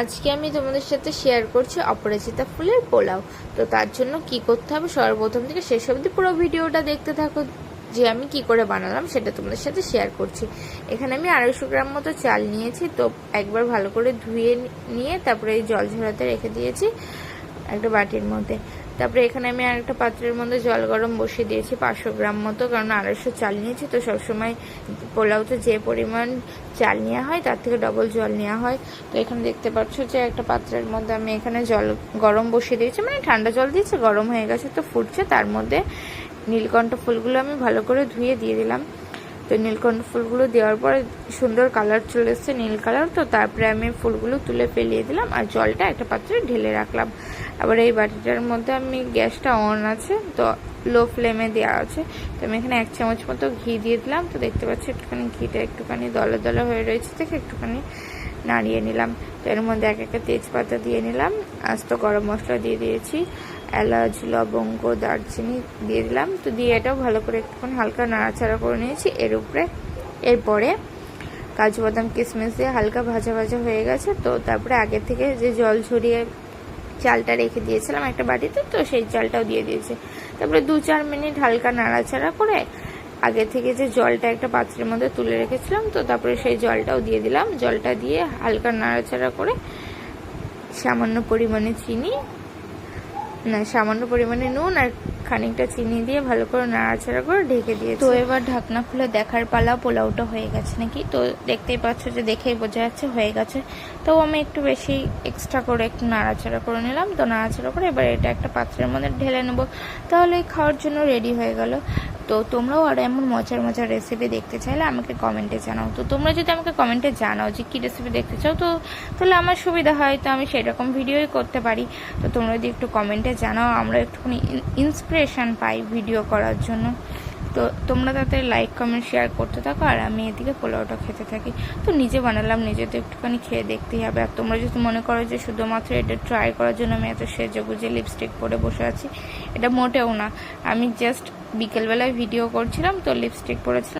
আজকে আমি তোমাদের সাথে শেয়ার করছি অপরাজিতা ফুলের পোলাও। তো তার জন্য কি করতে হবে? সর্বপ্রথম থেকে শেষ অবধি পুরো ভিডিওটা দেখতে থাকো, যে আমি কি করে বানালাম সেটা তোমাদের সাথে শেয়ার করছি। এখানে আমি আড়াইশো গ্রাম মতো চাল নিয়েছি, তো একবার ভালো করে ধুয়ে নিয়ে তারপরে এই জল ঝরাতে রেখে দিয়েছি একটা বাটির মধ্যে। তারপরে এখানে আমি আরেকটা পাত্রের মধ্যে জল গরম বসিয়ে দিয়েছি পাঁচশো গ্রাম মতো, কারণ আড়াইশো চাল নিয়েছি, তো সবসময় পোলাওতে যে পরিমাণ চাল নেওয়া হয়, তার থেকে ডবল জল নেওয়া হয়। তো এখানে দেখতে পাচ্ছ যে একটা পাত্রের মধ্যে আমি এখানে জল গরম বসিয়ে দিয়েছি মানে ঠান্ডা জল দিয়েছি, গরম হয়ে গেছে তো ফুটছে, তার মধ্যে নীলকণ্ঠ ফুলগুলো আমি ভালো করে ধুয়ে দিয়ে দিলাম। তো নীলকণ্ঠ ফুলগুলো দেওয়ার পরে সুন্দর কালার চলে এসছে নীল কালার, তো তারপরে আমি ফুলগুলো তুলে ফেলিয়ে দিলাম আর জলটা একটা পাত্রে ঢেলে রাখলাম। আবার এই বাটিটার মধ্যে আমি গ্যাসটা অন আছে, তো লো ফ্লেমে দেওয়া আছে। তো আমি এখানে এক চামচ মতো ঘি দিয়ে দিলাম, তো দেখতে পাচ্ছি একটুখানি ঘিটা একটুখানি দলে দলে হয়ে রয়েছে থেকে একটুখানি নাড়িয়ে নিলাম। তো এর মধ্যে এক একটা তেজপাতা দিয়ে নিলাম, আস্ত গরম মশলা দিয়ে দিয়েছি, এলাচ, লবঙ্গ, দারচিনি দিয়ে দিলাম। তো দিয়ে এটাও ভালো করে একটুখানি হালকা নাড়াচাড়া করে নিয়েছি। এর উপরে, এরপরে কাজু বাদাম কিশমিশ দিয়ে হালকা ভাজা ভাজা হয়ে গেছে, তো তারপরে আগে থেকে যে জল ঝরিয়ে চালটা রেখে দিয়েছিলাম একটা বাটিতে, তো সেই চালটাও দিয়ে দিয়েছে। তারপরে দু চার মিনিট হালকা নাড়াচাড়া করে আগে থেকে যে জলটা একটা পাত্রের মধ্যে তুলে রেখেছিলাম, তো তারপরে সেই জলটাও দিয়ে দিলাম। জলটা দিয়ে হালকা নাড়াচাড়া করে সামান্য পরিমাণে চিনি না, সামান্য পরিমাণে নুন আর খানিকটা চিনি দিয়ে ভালো করে নাড়াচাড়া করে ঢেকে দিয়ে তো এবার ঢাকনা খুলে দেখার পালা পোলাওটা হয়ে গেছে নাকি? তো দেখতেই পাচ্ছ যে দেখেই বোঝা যাচ্ছে হয়ে গেছে। তো আমি একটু বেশি এক্সট্রা করে একটু নাড়াচাড়া করে নিলাম। তো নাড়াচাড়া করে এবার এটা একটা পাত্রের মধ্যে ঢেলে নেব। তাহলে খাওয়ার জন্য রেডি হয়ে গেল। তো তোমরাও আরও এমন মজার মজার রেসিপি দেখতে চাইলে আমাকে কমেন্টে জানাও। তো তোমরা যদি আমাকে কমেন্টে জানাও যে কী রেসিপি দেখতে চাও, তো তাহলে আমার সুবিধা হয়, তো আমি সেরকম ভিডিওই করতে পারি। তো তোমরা যদি একটু কমেন্টে জানাও, আমরা একটুখানি ইন্সপিরেশান পাই ভিডিও করার জন্য। তো তোমরা তাতে লাইক কমেন্ট শেয়ার করতে থাকো, আর আমি এদিকে পোলাওটা খেতে থাকি। তো নিজে বানালাম, নিজে তো একটুখানি খেয়ে দেখতেই হবে। আর তোমরা যদি মনে করো যে শুধুমাত্র এটা ট্রাই করার জন্য আমি এত সেজে গুজে লিপস্টিক পরে বসে আছি, এটা মোটেও না। আমি জাস্ট বিকেলবেলায় ভিডিও করছিলাম তো লিপস্টিক পরেছিলাম।